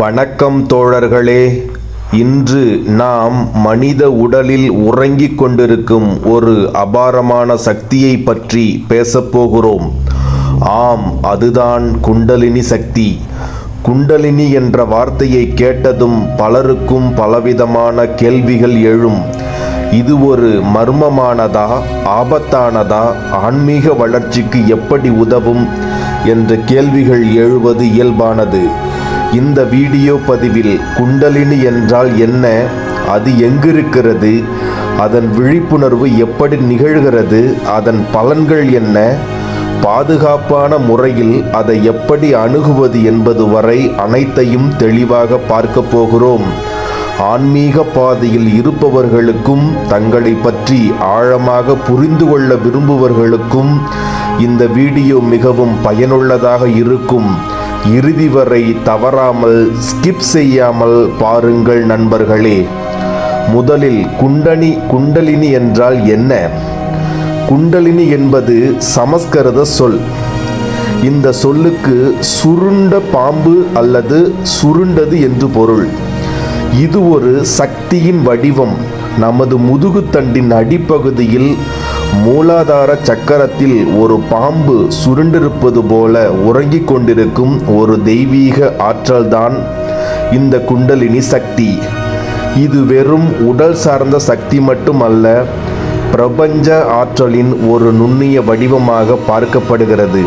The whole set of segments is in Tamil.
வணக்கம் தோழர்களே. இன்று நாம் மனித உடலில் உறங்கிக் கொண்டிருக்கும் ஒரு அபாரமான சக்தியை பற்றி பேசப்போகிறோம் ஆம் அதுதான் குண்டலினி சக்தி. குண்டலினி என்ற வார்த்தையை கேட்டதும் பலருக்கும் பலவிதமான கேள்விகள் எழும். இது ஒரு மர்மமானதா ஆபத்தானதா ஆன்மீக வளர்ச்சிக்கு எப்படி உதவும்? என்ற கேள்விகள் எழுவது இயல்பானது. இந்த வீடியோ பதிவில் குண்டலினி என்றால் என்ன? அது எங்கிருக்கிறது? அதன் விழிப்புணர்வு எப்படி நிகழ்கிறது? அதன் பலன்கள் என்ன? பாதுகாப்பான முறையில் அதை எப்படி அணுகுவது என்பது வரை அனைத்தையும் தெளிவாக பார்க்க போகிறோம். ஆன்மீக பாதையில் இருப்பவர்களுக்கும் தங்களை பற்றி ஆழமாக புரிந்து கொள்ள விரும்புவர்களுக்கும் இந்த வீடியோ மிகவும் பயனுள்ளதாக இருக்கும். இறுதி வரை தவறாமல் ஸ்கிப் செய்யாமல் பாருங்கள் நண்பர்களே. முதலில் குண்டனி குண்டலினி என்றால் என்ன? குண்டலினி என்பது சமஸ்கிருத சொல். இந்த சொல்லுக்கு சுருண்ட பாம்பு அல்லது சுருண்டது என்று பொருள். இது ஒரு சக்தியின் வடிவம். நமது முதுகுத்தண்டின் அடிப்பகுதியில் மூலாதார சக்கரத்தில் ஒரு பாம்பு சுருண்டிருப்பது போல உறங்கிக் கொண்டிருக்கும் ஒரு தெய்வீக ஆற்றல்தான் இந்த குண்டலினி சக்தி. இது வெறும் உடல் சார்ந்த சக்தி மட்டுமல்ல பிரபஞ்ச ஆற்றலின் ஒரு நுண்ணிய வடிவமாக பார்க்கப்படுகிறது.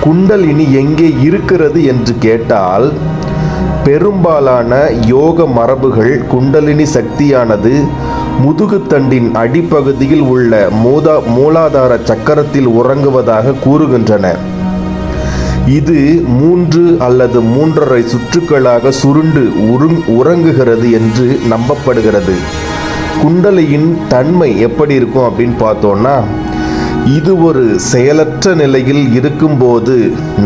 குண்டலினி எங்கே இருக்கிறது என்று கேட்டால் பெரும்பாலான யோக மரபுகள் குண்டலினி சக்தியானது முதுகுத்தண்டின் அடிப்பகுதியில் உள்ள மூதா மூலாதார சக்கரத்தில் உறங்குவதாக கூறுகின்றன. இது மூன்று அல்லது மூன்றரை சுற்றுக்களாக சுருண்டு உருங் உறங்குகிறது என்று நம்பப்படுகிறது. குண்டலியின் தன்மை எப்படி இருக்கும் அப்படின்னு பார்த்தோன்னா இது ஒரு செயலற்ற நிலையில் இருக்கும்போது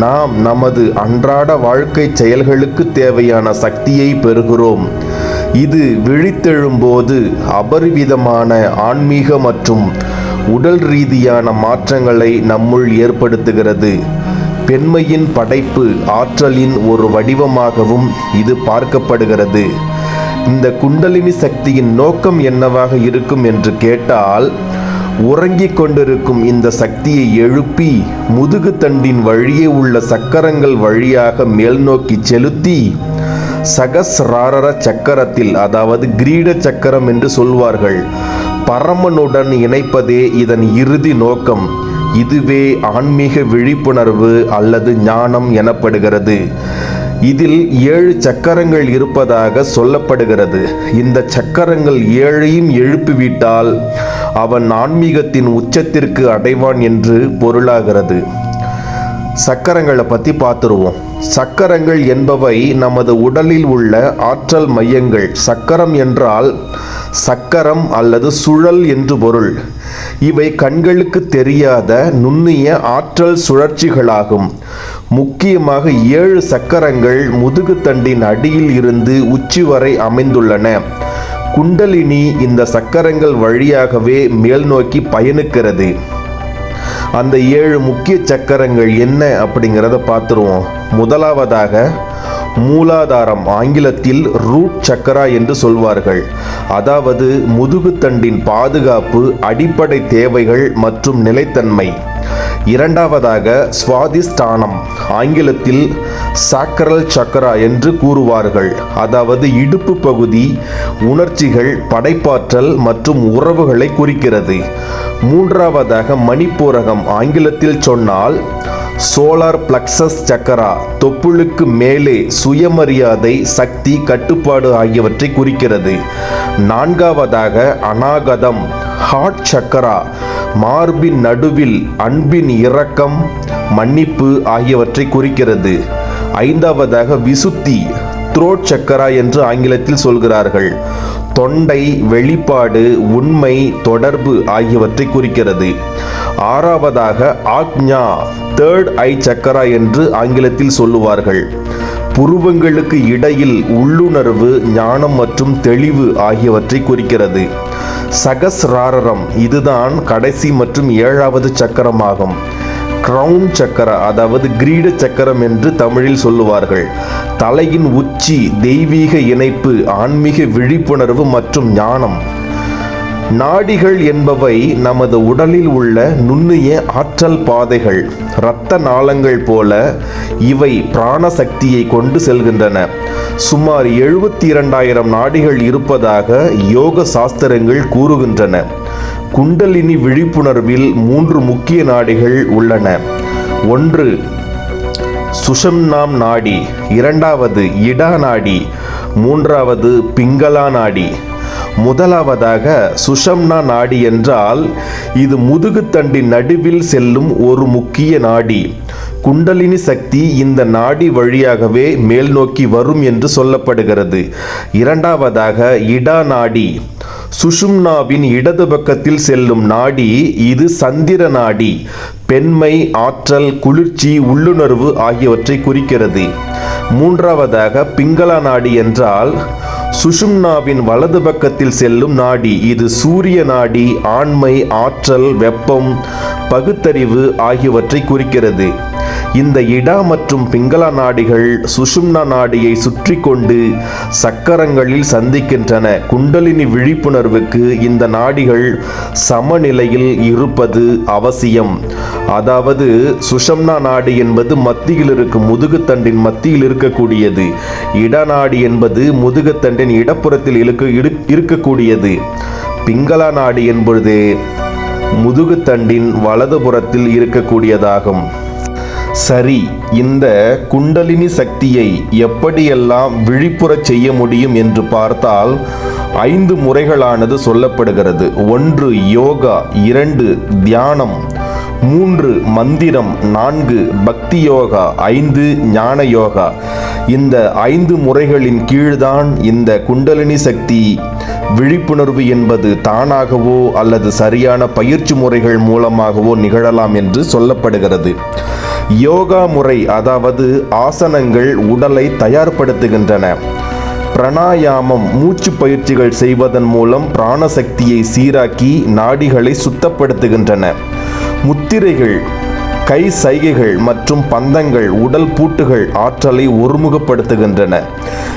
நாம் நமது அன்றாட வாழ்க்கை செயல்களுக்கு தேவையான சக்தியை பெறுகிறோம். இது விழித்தெழும்போது அபரிவிதமான ஆன்மீக மற்றும் உடல் ரீதியான மாற்றங்களை நம்முள் ஏற்படுத்துகிறது. பெண்மையின் படைப்பு ஆற்றலின் ஒரு வடிவமாகவும் இது பார்க்கப்படுகிறது. இந்த குண்டலினி சக்தியின் நோக்கம் என்னவாக இருக்கும் என்று கேட்டால் உறங்கிக் கொண்டிருக்கும் இந்த சக்தியை எழுப்பி முதுகு தண்டின் வழியே உள்ள சக்கரங்கள் வழியாக மேல்நோக்கி செலுத்தி சகஸ்ராரர சக்கரத்தில் அதாவது கிரீட சக்கரம் என்று சொல்வார்கள். பரமனுடன் இணைப்பதே இதன் இறுதி நோக்கம். இதுவே ஆன்மீக விழிப்புணர்வு அல்லது ஞானம் எனப்படுகிறது. இதில் ஏழு சக்கரங்கள் இருப்பதாக சொல்லப்படுகிறது. இந்த சக்கரங்கள் ஏழையும் எழுப்பிவிட்டால் அவன் ஆன்மீகத்தின் உச்சத்திற்கு அடைவான் என்று பொருளாகிறது. சக்கரங்களை பற்றி பார்த்துருவோம். சக்கரங்கள் என்பவை நமது உடலில் உள்ள ஆற்றல் மையங்கள். சக்கரம் என்றால் சக்கரம் அல்லது சுழல் என்று பொருள். இவை கண்களுக்கு தெரியாத நுண்ணிய ஆற்றல் சுழற்சிகளாகும். முக்கியமாக ஏழு சக்கரங்கள் முதுகுத்தண்டின் அடியில் இருந்து உச்சி வரை அமைந்துள்ளன. குண்டலினி இந்த சக்கரங்கள் வழியாகவே மேல் நோக்கி பயணிக்கிறது. அந்த ஏழு முக்கிய சக்கரங்கள் என்ன அப்படிங்கிறத பார்த்துருவோம். முதலாவதாக மூலாதாரம் ஆங்கிலத்தில் ரூட் சக்கரா என்று சொல்வார்கள். அதாவது முதுகுத்தண்டின் பாதுகாப்பு அடிப்படை தேவைகள் மற்றும் நிலைத்தன்மை. இரண்டாவதாக சுவாதிஷ்டானம் ஆங்கிலத்தில் சாக்கரல் சக்கரா என்று கூறுவார்கள். அதாவது இடுப்பு பகுதி உணர்ச்சிகள் படைப்பாற்றல் மற்றும் உறவுகளை குறிக்கிறது. மூன்றாவதாக மணிப்பூரகம் ஆங்கிலத்தில் சொன்னால் சோலார் பிளக்சஸ் சக்கரா தொப்புளுக்கு மேலே சுயமரியாதை சக்தி கட்டுப்பாடு ஆகியவற்றை குறிக்கிறது. நான்காவதாக அநாகதம் ஹார்ட் சக்கரா மார்பின் நடுவில் அன்பின் இரக்கம் மன்னிப்பு ஆகியவற்றை குறிக்கிறது. ஐந்தாவதாக விசுத்தி த்ரோட் சக்கரா என்று ஆங்கிலத்தில் சொல்கிறார்கள். தொண்டை வெளிப்பாடு உண்மை தொடர்பு ஆகியவற்றை குறிக்கிறது. ஆறாவதாக ஆக்ஞா தேர்ட் ஐ சக்கரா என்று ஆங்கிலத்தில் சொல்லுவார்கள். புருவங்களுக்கு இடையில் உள்ளுணர்வு ஞானம் மற்றும் தெளிவு ஆகியவற்றை குறிக்கிறது. சகஸ்ராரரம் இதுதான் கடைசி மற்றும் ஏழாவது சக்கரமாகும். கிரவுன் சக்கர அதாவது கிரீட சக்கரம் என்று தமிழில் சொல்லுவார்கள். தலையின் உச்சி தெய்வீக இணைப்பு ஆன்மீக விழிப்புணர்வு மற்றும் ஞானம். நாடிகள் என்பவை நமது உடலில் உள்ள நுண்ணிய ஆற்றல் பாதைகள் இரத்த நாளங்கள் போல இவை பிராண சக்தியை கொண்டு செல்கின்றன. சுமார் எழுபத்தி இரண்டாயிரம் நாடிகள் இருப்பதாக யோக சாஸ்திரங்கள் கூறுகின்றன. குண்டலினி விழிப்புணர்வில் மூன்று முக்கிய நாடிகள் உள்ளன. ஒன்று சுஷம்னாம் நாடி. இரண்டாவது இடா நாடி. மூன்றாவது பிங்களா நாடி. முதலாவதாக சுஷம்னா நாடி என்றால் இது முதுகுத்தண்டின் நடுவில் செல்லும் ஒரு முக்கிய நாடி. குண்டலினி சக்தி இந்த நாடி வழியாகவே மேல் நோக்கி வரும் என்று சொல்லப்படுகிறது. இரண்டாவதாக இடா நாடி. சுஷும்னாவின் இடது பக்கத்தில் செல்லும் நாடி இது சந்திர நாடி. பெண்மை ஆற்றல் குளிர்ச்சி உள்ளுணர்வு ஆகியவற்றை குறிக்கிறது. மூன்றாவதாக பிங்களா நாடி என்றால் சுஷும்னாவின் வலது பக்கத்தில் செல்லும் நாடி இது சூரிய நாடி ஆண்மை ஆற்றல் வெப்பம் பகுத்தறிவு ஆகியவற்றை குறிக்கிறது. இந்த இடா மற்றும் பிங்களா நாடிகள் சுஷும்னா நாடியை சுற்றி கொண்டு சக்கரங்களில் சந்திக்கின்றன. குண்டலினி விழிப்புணர்வுக்கு இந்த நாடிகள் சமநிலையில் இருப்பது அவசியம். அதாவது சுஷம்னா நாடு என்பது மத்தியில் இருக்கும் முதுகுத்தண்டின் மத்தியில் இருக்கக்கூடியது. இடநாடி என்பது முதுகுத்தண்டின் இடப்புறத்தில் இழுக்க இருக்கக்கூடியது. பிங்களா நாடு என்பது முதுகுத்தண்டின் வலதுபுறத்தில் இருக்கக்கூடியதாகும். சரி இந்த குண்டலினி சக்தியை எப்படியெல்லாம் விழிப்புறச் செய்ய முடியும் என்று பார்த்தால் ஐந்து முறைகளானது சொல்லப்படுகிறது. ஒன்று யோகா இரண்டு தியானம் மூன்று மந்திரம் நான்கு பக்தி யோகா ஐந்து ஞான யோகா. இந்த ஐந்து முறைகளின் கீழ்தான் இந்த குண்டலினி சக்தி விழிப்புணர்வு என்பது தானாகவோ அல்லது சரியான பயிற்சி முறைகள் மூலமாகவோ நிகழலாம் என்று சொல்லப்படுகிறது. யோகா முறை அதாவது ஆசனங்கள் உடலை தயார்படுத்துகின்றன. பிராணாயாமம் மூச்சு பயிற்சிகள் செய்வதன் மூலம் பிராணசக்தியை சீராக்கி நாடிகளை சுத்தப்படுத்துகின்றன. முத்திரைகள் கை சைகைகள் மற்றும் பந்தங்கள் உடல் பூட்டுகள் ஆற்றலை ஒருமுகப்படுத்துகின்றன.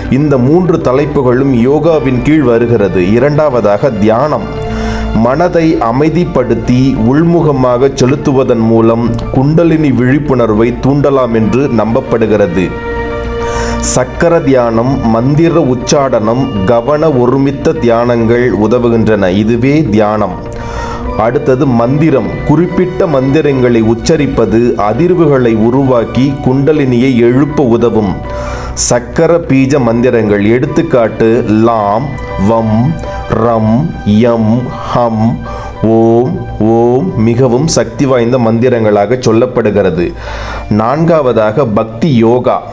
இந்த மூன்று தலைப்புகளும் யோகாவின் கீழ் வருகிறது. இரண்டாவதாக தியானம். மனதை அமைதிப்படுத்தி உள்முகமாக செலுத்துவதன் மூலம் குண்டலினி விழிப்புணர்வை தூண்டலாம் என்று நம்பப்படுகிறது. சக்கர தியானம் மந்திர உச்சாடனம் கவன ஒருமித்த தியானங்கள் உதவுகின்றன. இதுவே தியானம். அடுத்தது மந்திரம். குறிப்பிட்ட மந்திரங்களை உச்சரிப்பது அதிர்வுகளை உருவாக்கி குண்டலினியை எழுப்ப உதவும். சக்கர பீஜ மந்திரங்கள். எடுத்துக்காட்டு லாம் வம் ரம் யம் ஹம் ஓம் ஓம் மிகவும் சக்தி வாய்ந்த மந்திரங்களாக சொல்லப்படுகிறது. நான்காவதாக பக்தி யோகா.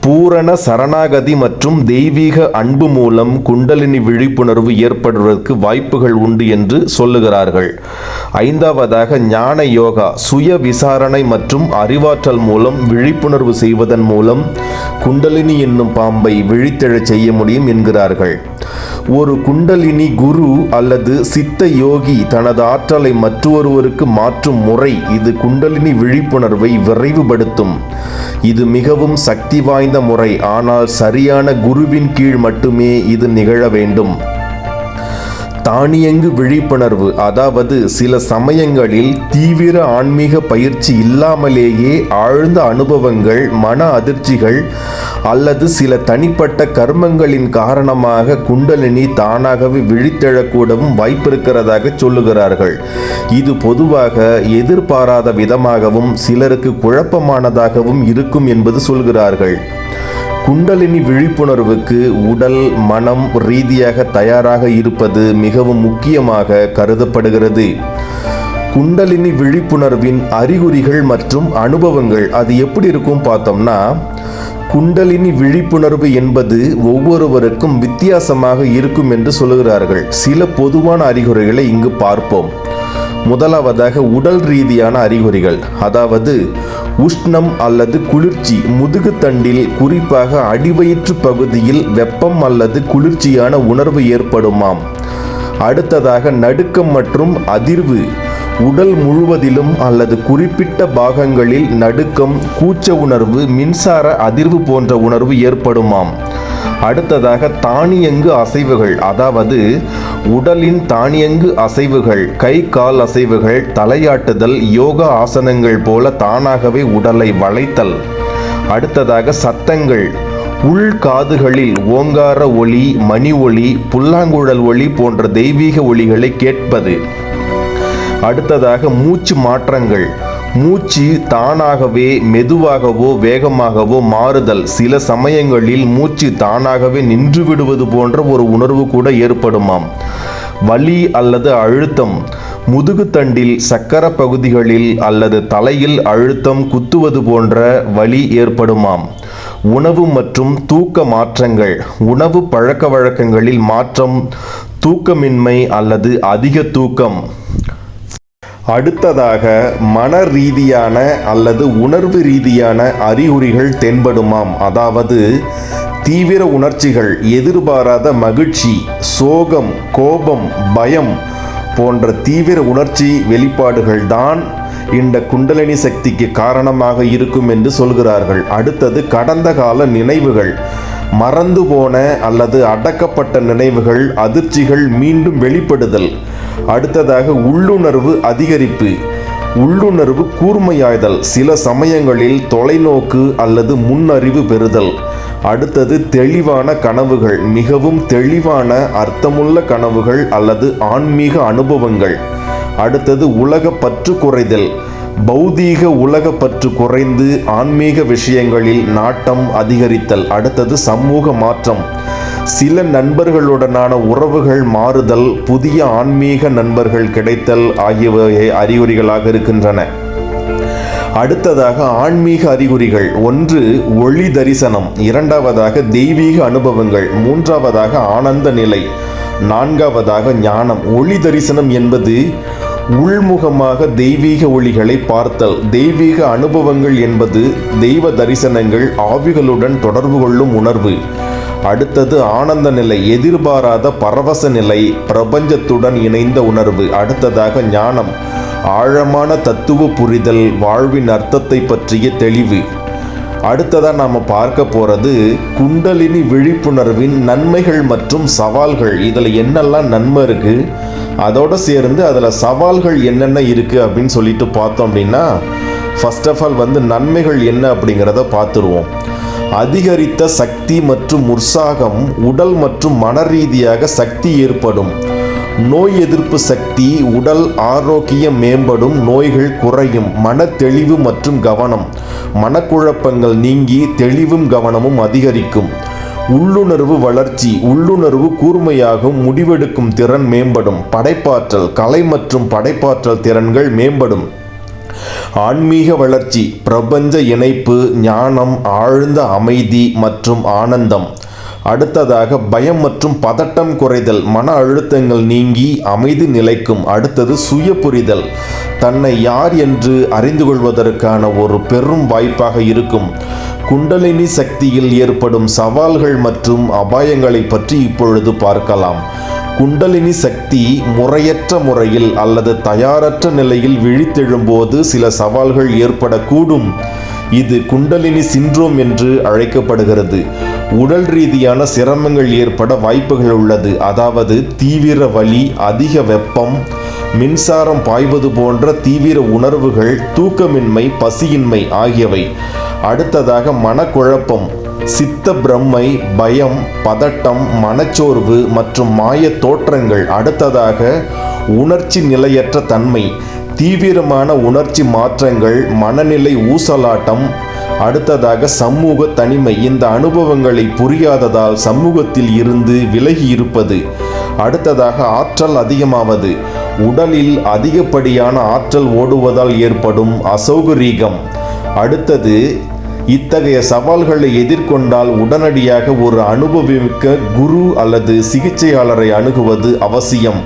பூரண சரணாகதி மற்றும் தெய்வீக அன்பு மூலம் குண்டலினி விழிப்புணர்வு ஏற்படுவதற்கு வாய்ப்புகள் உண்டு என்று சொல்லுகிறார்கள். ஐந்தாவதாக ஞான யோகா. சுய விசாரணை மற்றும் அறிவாற்றல் மூலம் விழிப்புணர்வு செய்வதன் மூலம் குண்டலினி என்னும் பாம்பை விழித்தெழச் செய்ய முடியும் என்கிறார்கள். ஒரு குண்டலினி குரு அல்லது சித்த யோகி தனது ஆற்றலை மற்றொருவருக்கு மாற்றும் முறை இது குண்டலினி விழிப்புணர்வை விரைவுபடுத்தும். இது மிகவும் சக்தி வாய்ந்த முறை ஆனால் சரியான குருவின் கீழ் மட்டுமே இது நிகழ வேண்டும். தானியங்கு விழிப்புணர்வு. அதாவது சில சமயங்களில் தீவிர ஆன்மீக பயிற்சி இல்லாமலேயே ஆழ்ந்த அனுபவங்கள் மன அதிர்ச்சிகள் அல்லது சில தனிப்பட்ட கர்மங்களின் காரணமாக குண்டலினி தானாகவே விழித்தெழக்கூடவும் வாய்ப்பிருக்கிறதாக சொல்லுகிறார்கள். இது பொதுவாக எதிர்பாராத விதமாகவும் சிலருக்கு குழப்பமானதாகவும் இருக்கும் என்பது சொல்கிறார்கள். குண்டலினி விழிப்புணர்வுக்கு உடல் மனம் ரீதியாக தயாராக இருப்பது மிகவும் முக்கியமாக கருதப்படுகிறது. குண்டலினி விழிப்புணர்வின் அறிகுறிகள் மற்றும் அனுபவங்கள் அது எப்படி இருக்கும் பார்த்தோம்னா குண்டலினி விழிப்புணர்வு என்பது ஒவ்வொருவருக்கும் வித்தியாசமாக இருக்கும் என்று சொல்லுகிறார்கள். சில பொதுவான அறிகுறிகளை இங்கு பார்ப்போம். முதலாவதாக உடல் ரீதியான அறிகுறிகள் அதாவது உஷ்ணம் அல்லது குளிர்ச்சி முதுகுத்தண்டில் குறிப்பாக அடிவயிற்று பகுதியில் வெப்பம் அல்லது குளிர்ச்சியான உணர்வு ஏற்படுமாம். அடுத்ததாக நடுக்கம் மற்றும் அதிர்வு உடல் முழுவதிலும் அல்லது குறிப்பிட்ட பாகங்களில் நடுக்கம் கூச்ச உணர்வு மின்சார அதிர்வு போன்ற உணர்வு ஏற்படுமாம். அடுத்ததாக தானியங்கு அசைவுகள் அதாவது உடலின் தானியங்கு அசைவுகள் கை கால் அசைவுகள் தலையாட்டுதல் யோகா ஆசனங்கள் போல தானாகவே உடலை வளைத்தல். அடுத்ததாக சத்தங்கள். உள் காதுகளில் ஓங்கார ஒளி மணி ஒளி புல்லாங்குழல் ஒளி போன்ற தெய்வீக ஒளிகளை கேட்பது. அடுத்ததாக மூச்சு மாற்றங்கள். மூச்சு தானாகவே மெதுவாகவோ வேகமாகவோ மாறுதல். சில சமயங்களில் மூச்சு தானாகவே நின்று விடுவது போன்ற ஒரு உணர்வு கூட ஏற்படுமாம். வலி அல்லது அழுத்தம். முதுகுத்தண்டில் சக்கர பகுதிகளில் அல்லது தலையில் அழுத்தம் குத்துவது போன்ற வலி ஏற்படுமாம். உணவு மற்றும் தூக்க மாற்றங்கள். உணவு பழக்க வழக்கங்களில் மாற்றம் தூக்கமின்மை அல்லது அதிக தூக்கம். அடுத்ததாக மன ரீதியான அல்லது உணர்வு ரீதியான அறிகுறிகள் தென்படுமாம். அதாவது தீவிர உணர்ச்சிகள் எதிர்பாராத மகிழ்ச்சி சோகம் கோபம் பயம் போன்ற தீவிர உணர்ச்சி வெளிப்பாடுகள் தான் இந்த குண்டலினி சக்திக்கு காரணமாக இருக்கும் என்று சொல்கிறார்கள். அடுத்தது கடந்த கால நினைவுகள் மறந்து போன அல்லது அடக்கப்பட்ட நினைவுகள் அதிர்ச்சிகள் மீண்டும் வெளிப்படுதல். அடுத்ததாக உள்ளுணர்வு அதிகரிப்பு. உள்ளுணர்வு கூர்மையாய்தல் சில சமயங்களில் தொலைநோக்கு அல்லது முன்னறிவு பெறுதல். அடுத்தது தெளிவான கனவுகள் மிகவும் தெளிவான அர்த்தமுள்ள கனவுகள் அல்லது ஆன்மீக அனுபவங்கள். அடுத்தது உலக பற்று குறைதல் பௌதீக உலக பற்று குறைந்து ஆன்மீக விஷயங்களில் நாட்டம் அதிகரித்தல். அடுத்தது சமூக மாற்றம் சில நண்பர்களுடனான உறவுகள் மாறுதல் புதிய ஆன்மீக நண்பர்கள் கிடைத்தல் ஆகியவை அறிகுறிகளாக இருக்கின்றன. அடுத்ததாக ஆன்மீக அறிகுறிகள். ஒன்று ஒளி தரிசனம். இரண்டாவதாக தெய்வீக அனுபவங்கள். மூன்றாவதாக ஆனந்த நிலை. நான்காவதாக ஞானம். ஒளி தரிசனம் என்பது உள்முகமாக தெய்வீக ஒளிகளை பார்த்தல். தெய்வீக அனுபவங்கள் என்பது தெய்வ தரிசனங்கள் ஆவிகளுடன் தொடர்பு கொள்ளும் உணர்வு. அடுத்தது ஆனந்த நிலை எதிர்பாராத பரவச நிலை பிரபஞ்சத்துடன் இணைந்த உணர்வு. அடுத்ததாக ஞானம். ஆழமான தத்துவ புரிதல் வாழ்வின் அர்த்தத்தை பற்றிய தெளிவு. அடுத்ததாக நாம் பார்க்க போகிறது குண்டலினி விழிப்புணர்வின் நன்மைகள் மற்றும் சவால்கள். இதில் என்னெல்லாம் நன்மை இருக்குது அதோடு சேர்ந்து அதில் சவால்கள் என்னென்ன இருக்குது அப்படின்னு சொல்லிட்டு பார்த்தோம் அப்படின்னா ஃபர்ஸ்ட் ஆஃப் ஆல் வந்து நன்மைகள் என்ன அப்படிங்கிறத பார்த்துருவோம். அதிகரித்த சக்தி மற்றும் உற்சாகம் உடல் மற்றும் மன ரீதியாக சக்தி ஏற்படும். நோய் எதிர்ப்பு சக்தி உடல் ஆரோக்கியம் மேம்படும் நோய்கள் குறையும் மன தெளிவு மற்றும் கவனம். மனக்குழப்பங்கள் நீங்கி தெளிவும் கவனமும் அதிகரிக்கும். உள்ளுணர்வு வளர்ச்சி உள்ளுணர்வு கூர்மையாகும் முடிவெடுக்கும் திறன் மேம்படும். படைப்பாற்றல் கலை மற்றும் படைப்பாற்றல் திறன்கள் மேம்படும். ஆன்மீக வளர்ச்சி பிரபஞ்ச இணைப்பு ஞானம் ஆழ்ந்த அமைதி மற்றும் ஆனந்தம். அடுத்ததாக பயம் மற்றும் பதட்டம் குறைதல் மன அழுத்தங்கள் நீங்கி அமைதி நிலைக்கும். அடுத்தது சுய புரிதல் தன்னை யார் என்று அறிந்து கொள்வதற்கான ஒரு பெரும் வாய்ப்பாக இருக்கும். குண்டலினி சக்தியில் ஏற்படும் சவால்கள் மற்றும் அபாயங்களை பற்றி இப்பொழுது பார்க்கலாம். குண்டலினி சக்தி முறையற்ற முறையில் அல்லது தயாரற்ற நிலையில் விழித்தெழும்போது சில சவால்கள் ஏற்படக்கூடும். இது குண்டலினி சின்ரோம் என்று அழைக்கப்படுகிறது. உடல் ரீதியான சிரமங்கள் ஏற்பட வாய்ப்புகள் உள்ளது. அதாவது தீவிர வலி அதிக வெப்பம் மின்சாரம் பாய்வது போன்ற தீவிர உணர்வுகள் தூக்கமின்மை பசியின்மை ஆகியவை. அடுத்ததாக மனக்குழப்பம். சித்த பிரம்மை பயம் பதட்டம் மனச்சோர்வு மற்றும் மாய தோற்றங்கள் அடுத்ததாக உணர்ச்சி நிலையற்ற தன்மை தீவிரமான உணர்ச்சி மாற்றங்கள் மனநிலை ஊசலாட்டம் அடுத்ததாக சமூக தனிமை. இந்த அனுபவங்களை புரியாததால் சமூகத்தில் இருந்து விலகி இருப்பது அடுத்ததாக ஆற்றல் அதிகமாவது. உடலில் அதிகப்படியான ஆற்றல் ஓடுவதால் ஏற்படும் அசௌகரீகம். அடுத்தது இத்தகைய சவால்களை எதிர்கொண்டால் உடனடியாக ஒரு அனுபவமிக்க குரு அல்லது சிகிச்சையாளரை அணுகுவது அவசியம்.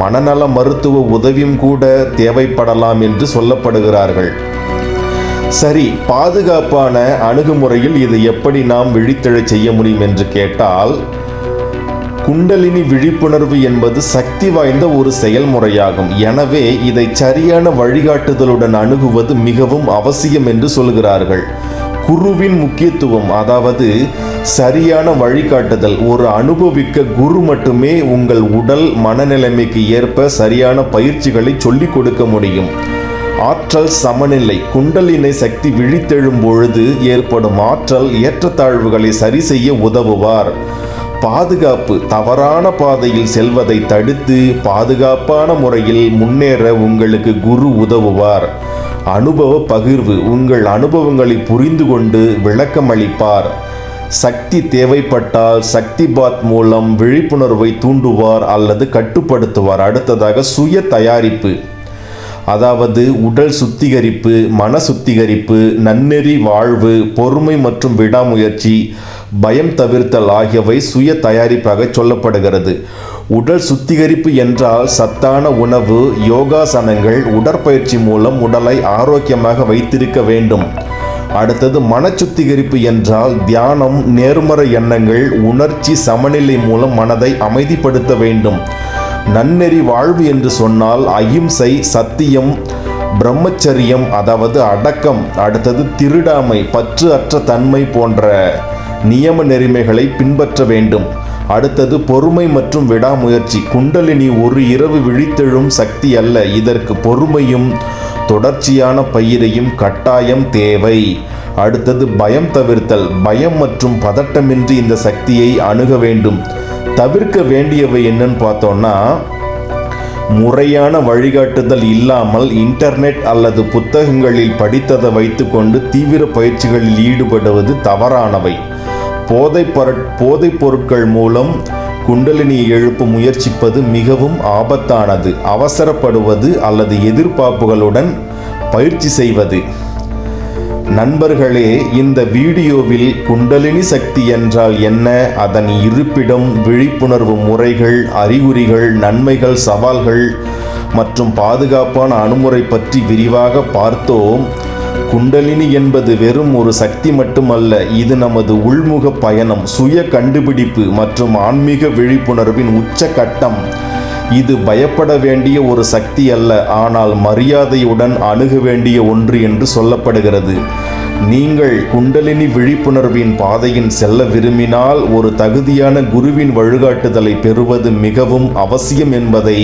மனநல மருத்துவ உதவியும் கூட தேவைப்படலாம் என்று சொல்லப்படுகிறார்கள். சரி பாதுகாப்பான அணுகுமுறையில் இது எப்படி நாம் விழித்தெழச் செய்ய முடியும் என்று கேட்டால் குண்டலினி விழிப்புணர்வு என்பது சக்தி வாய்ந்த ஒரு செயல்முறையாகும். எனவே இதை சரியான வழிகாட்டுதலுடன் அணுகுவது மிகவும் அவசியம் என்று சொல்கிறார்கள். குருவின் முக்கியத்துவம் அதாவது சரியான வழிகாட்டுதல். ஒரு அனுபவிக்க குரு மட்டுமே உங்கள் உடல் மனநிலைமைக்கு ஏற்ப சரியான பயிற்சிகளை சொல்லிக் கொடுக்க முடியும். ஆற்றல் சமநிலை குண்டலினை சக்தி விழித்தெழும் பொழுது ஏற்படும் ஆற்றல் ஏற்றத்தாழ்வுகளை சரி செய்ய உதவுவார். பாதுகாப்பு தவறான பாதையில் செல்வதை தடுத்து பாதுகாப்பான முறையில் முன்னேற உங்களுக்கு குரு உதவுவார். அனுபவ பகிர்வு உங்கள் அனுபவங்களை புரிந்து கொண்டு விளக்கம் அளிப்பார் சக்தி தேவைப்பட்டால் சக்தி பாத் மூலம் விழிப்புணர்வை தூண்டுவார் அல்லது கட்டுப்படுத்துவார். அடுத்ததாக சுய தயாரிப்பு. அதாவது உடல் சுத்திகரிப்பு மன சுத்திகரிப்பு நன்னெறி வாழ்வு பொறுமை மற்றும் விடாமுயற்சி பயம் தவிர்த்தல் ஆகியவை சுய தயாரிப்பாக சொல்லப்படுகிறது. உடல் சுத்திகரிப்பு என்றால் சத்தான உணவு யோகாசனங்கள் உடற்பயிற்சி மூலம் உடலை ஆரோக்கியமாக வைத்திருக்க வேண்டும். அடுத்தது மன சுத்திகரிப்பு என்றால் தியானம் நேர்மறை எண்ணங்கள் உணர்ச்சி சமநிலை மூலம் மனதை அமைதிப்படுத்த வேண்டும். நன்னெறி வாழ்வு என்று சொன்னால் அகிம்சை சத்தியம் பிரம்மச்சரியம் அதாவது அடக்கம். அடுத்தது திருடாமை பற்று அற்ற தன்மை போன்ற நியம நெறிமைகளை பின்பற்ற வேண்டும். அடுத்தது பொறுமை மற்றும் விடாமுயற்சி. குண்டலினி ஒரு இரவு விழித்தெழும் சக்தி அல்ல. இதற்கு பொறுமையும் தொடர்ச்சியான பயிரையும் கட்டாயம் தேவை. அடுத்தது பயம் தவிர்த்தல். பயம் மற்றும் பதட்டமின்றி இந்த சக்தியை அணுக வேண்டும். தவிர்க்க வேண்டியவை என்னன்னு பார்த்தோம்னா முறையான வழிகாட்டுதல் இல்லாமல் இன்டர்நெட் அல்லது புத்தகங்களில் படித்ததை வைத்துக்கொண்டு தீவிர பயிற்சிகளில் ஈடுபடுவது தவறானவை. போதை பொருட் போதைப் பொருட்கள் மூலம் குண்டலினியை எழுப்ப முயற்சிப்பது மிகவும் ஆபத்தானது. அவசரப்படுவது அல்லது எதிர்பார்ப்புகளுடன் பயிற்சி செய்வது. நண்பர்களே இந்த வீடியோவில் குண்டலினி சக்தி என்றால் என்ன? அதன் இருப்பிடம் விழிப்புணர்வு முறைகள் அறிகுறிகள் நன்மைகள் சவால்கள் மற்றும் பாதுகாப்பான அணுமுறை பற்றி விரிவாக பார்த்தோம். குண்டலினி என்பது வெறும் ஒரு சக்தி மட்டுமல்ல இது நமது உள்முக பயணம் சுய கண்டுபிடிப்பு மற்றும் ஆன்மீக விழிப்புணர்வின் உச்சகட்டம். இது பயப்பட வேண்டிய ஒரு சக்தி அல்ல ஆனால் மரியாதையுடன் அணுக வேண்டிய ஒன்று என்று சொல்லப்படுகிறது. நீங்கள் குண்டலினி விழிப்புணர்வின் பாதையின் செல்ல விரும்பினால் ஒரு தகுதியான குருவின் வழிகாட்டுதலை பெறுவது மிகவும் அவசியம் என்பதை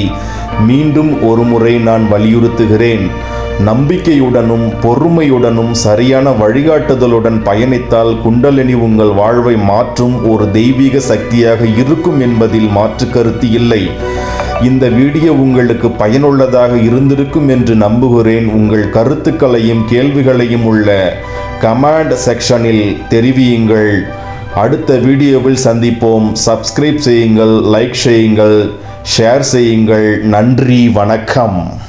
மீண்டும் ஒருமுறை நான் வலியுறுத்துகிறேன். நம்பிக்கையுடனும் பொறுமையுடனும் சரியான வழிகாட்டுதலுடன் பயணித்தால் குண்டலினி உங்கள் வாழ்வை மாற்றும் ஒரு தெய்வீக சக்தியாக இருக்கும் என்பதில் மாற்று கருத்து இல்லை. இந்த வீடியோ உங்களுக்கு பயனுள்ளதாக இருந்திருக்கும் என்று நம்புகிறேன். உங்கள் கருத்துக்களையும் கேள்விகளையும் உள்ள கமாண்ட் செக்ஷனில் தெரிவியுங்கள். அடுத்த வீடியோவில் சந்திப்போம். சப்ஸ்கிரைப் செய்யுங்கள் லைக் செய்யுங்கள் ஷேர் செய்யுங்கள். நன்றி வணக்கம்.